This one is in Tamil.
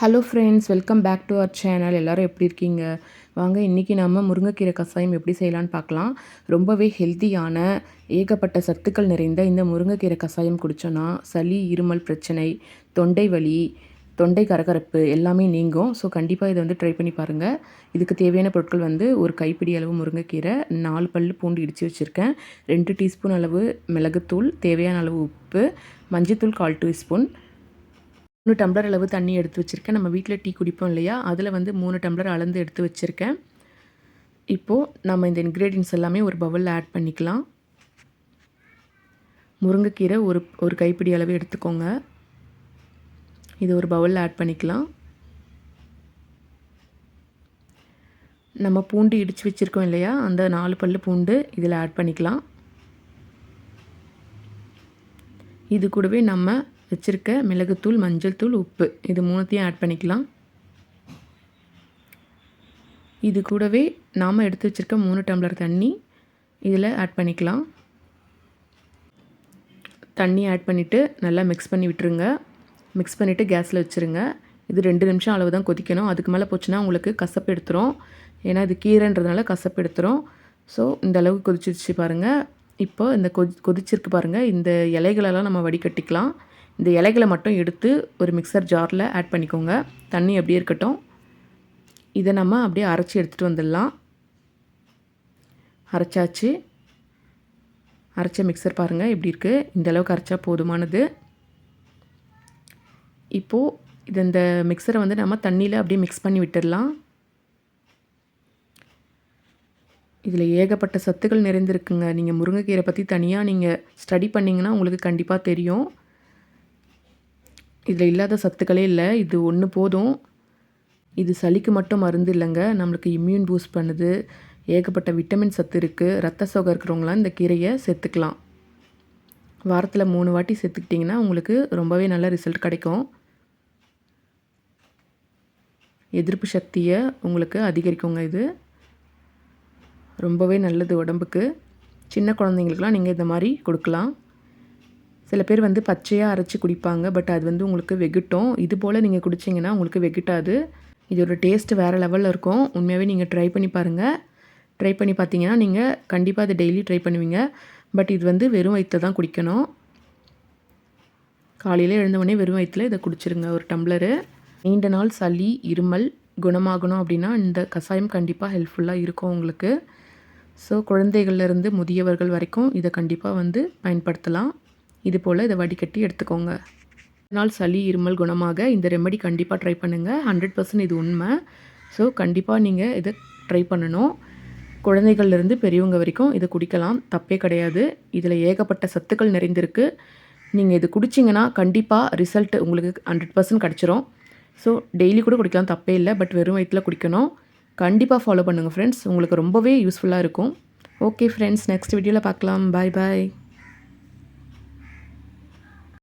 Hello friends welcome back to our channel எல்லோரும் எப்படி இருக்கீங்க? வாங்க இன்றைக்கி நம்ம முருங்கைக்கீரை கஷாயம் எப்படி செய்யலான்னு பார்க்கலாம். ரொம்பவே ஹெல்த்தியான ஏகப்பட்ட சத்துக்கள் நிறைந்த இந்த முருங்கைக்கீரை கஷாயம் குடித்தோன்னா சளி இருமல் பிரச்சனை தொண்டை வலி தொண்டை கரகரப்பு எல்லாமே நீங்கும். ஸோ கண்டிப்பாக இதை வந்து ட்ரை பண்ணி பாருங்கள் இதுக்கு தேவையான பொருட்கள் வந்து ஒரு கைப்பிடி அளவு முருங்கைக்கீரை நாலு பல் பூண்டு இடித்து வச்சுருக்கேன். ரெண்டு டீஸ்பூன் அளவு மிளகுத்தூள் தேவையான அளவு உப்பு மஞ்சத்தூள் கால் டீஸ்பூன் மூணு டம்ளர் அளவு தண்ணி எடுத்து வச்சுருக்கேன். நம்ம வீட்டில் டீ குடிப்போம் இல்லையா? அதில் வந்து மூணு டம்ளர் அளந்து எடுத்து வச்சுருக்கேன். இப்போது நம்ம இந்த இன்க்ரீடியன்ஸ் எல்லாமே ஒரு பவுலில் ஆட் பண்ணிக்கலாம். முருங்கைக்கீரை ஒரு ஒரு கைப்பிடி அளவு எடுத்துக்கோங்க. இது ஒரு பவுலில் ஆட் பண்ணிக்கலாம். நம்ம பூண்டு இடித்து வச்சுருக்கோம் இல்லையா? அந்த நாலு பல் பூண்டு இதில் ஆட் பண்ணிக்கலாம். இது கூடவே நம்ம வச்சுருக்க மிளகுத்தூள் மஞ்சள் தூள் உப்பு. இது மூணுத்தையும் ஆட் பண்ணிக்கலாம். இது கூடவே நாம் எடுத்து வச்சுருக்க மூணு டம்ளர் தண்ணி. இதில் ஆட் பண்ணிக்கலாம். தண்ணி ஆட் பண்ணிவிட்டு நல்லா மிக்ஸ் பண்ணி விட்டுருங்க. மிக்ஸ் பண்ணிவிட்டு கேஸில் வச்சுருங்க. இது ரெண்டு நிமிஷம் அளவு தான் கொதிக்கணும். அதுக்கு மேலே போச்சுன்னா உங்களுக்கு கசப்பு எடுத்துரும். ஏன்னா இது கீரைன்றதுனால கசப்பு எடுத்துரும். ஸோ இந்த அளவுக்கு கொதிச்சிருச்சு பாருங்கள் இப்போ இந்த கொதி கொதிச்சிருக்கு பாருங்கள் இந்த இலைகளெல்லாம் நம்ம வடிகட்டிக்கலாம். இந்த இலைகளை மட்டும் எடுத்து ஒரு மிக்சர் ஜாரில் ஆட் பண்ணிக்கோங்க. தண்ணி அப்படியே இருக்கட்டும். இதை நம்ம அப்படியே அரைச்சி எடுத்துகிட்டு வந்துடலாம். அரைச்சாச்சு. அரைச்ச மிக்சர் பாருங்கள் எப்படி இருக்குது இந்த அளவுக்கு அரைச்சா போதுமானது. இப்போது இது இந்த மிக்சரை வந்து நம்ம தண்ணியில் அப்படியே மிக்ஸ் பண்ணி விட்டுடலாம். இதில் ஏகப்பட்ட சத்துக்கள் நிறைந்திருக்குங்க. நீங்கள் முருங்கைக்கீரை பற்றி தனியாக நீங்கள் ஸ்டடி பண்ணிங்கன்னா உங்களுக்கு கண்டிப்பாக தெரியும். இதில் இல்லாத சத்துக்களே இல்லை. இது ஒன்று போதும். இது சளிக்கு மட்டும் மருந்து இல்லைங்க. நம்மளுக்கு இம்யூன் பூஸ்ட் பண்ணுது. ஏகப்பட்ட விட்டமின் சத்து இருக்குது ரத்த சோகை இருக்கிறவங்களாம் இந்த கீரையை சேர்த்துக்கலாம். வாரத்தில் மூணு வாட்டி சேர்த்துக்கிட்டிங்கன்னா உங்களுக்கு ரொம்பவே நல்ல ரிசல்ட் கிடைக்கும். எதிர்ப்பு சக்தியை உங்களுக்கு அதிகரிக்குங்க இது. ரொம்பவே நல்லது உடம்புக்கு. சின்ன குழந்தைங்களுக்குலாம் நீங்கள் இந்த மாதிரி கொடுக்கலாம். சில பேர் வந்து பச்சையாக அரைச்சி குடிப்பாங்க பட் அது வந்து உங்களுக்கு வெகுட்டும். இது போல் நீங்கள் குடிச்சிங்கன்னா உங்களுக்கு வெகுட்டாது. இதோட டேஸ்ட் வேறு லெவலில் இருக்கும். உண்மையாகவே நீங்கள் ட்ரை பண்ணி பாருங்கள் ட்ரை பண்ணி பார்த்தீங்கன்னா நீங்கள் கண்டிப்பாக அதை டெய்லி ட்ரை பண்ணுவீங்க. பட் இது வந்து வெறும் வயிற்று தான் குடிக்கணும். காலையில் எழுந்தவொடனே வெறும் வயிற்றில் இதை குடிச்சிருங்க. ஒரு டம்ளரு. நீண்ட நாள் சளி இருமல் குணமாகணும் அப்படின்னா இந்த கஷாயம் கண்டிப்பாக ஹெல்ப்ஃபுல்லாக இருக்கும் உங்களுக்கு. ஸோ குழந்தைகள்லேருந்து முதியவர்கள் வரைக்கும் இதை கண்டிப்பாக வந்து பயன்படுத்தலாம். இது போல் இதை வடிகட்டி எடுத்துக்கோங்க. நாள் சளி இருமல் குணமாக இந்த ரெமெடி கண்டிப்பாக ட்ரை பண்ணுங்கள் ஹண்ட்ரட் பர்சன்ட் இது உண்மை. ஸோ கண்டிப்பாக நீங்கள் இதை ட்ரை பண்ணணும். குழந்தைகள்லேருந்து பெரியவங்க வரைக்கும் இதை குடிக்கலாம். தப்பே கிடையாது. இதில் ஏகப்பட்ட சத்துக்கள் நிறைந்திருக்கு. நீங்கள் இது குடிச்சிங்கன்னா கண்டிப்பாக ரிசல்ட் உங்களுக்கு ஹண்ட்ரட் பர்சன்ட் கிடச்சிரும். ஸோ டெய்லி கூட குடிக்கலாம். தப்பே இல்லை. பட் வெறும் வயிற்றில் குடிக்கணும். கண்டிப்பாக ஃபாலோ பண்ணுங்கள் ஃப்ரெண்ட்ஸ் உங்களுக்கு ரொம்பவே யூஸ்ஃபுல்லாக இருக்கும். ஓகே ஃப்ரெண்ட்ஸ் நெக்ஸ்ட் வீடியோவில் பார்க்கலாம். பாய் பாய்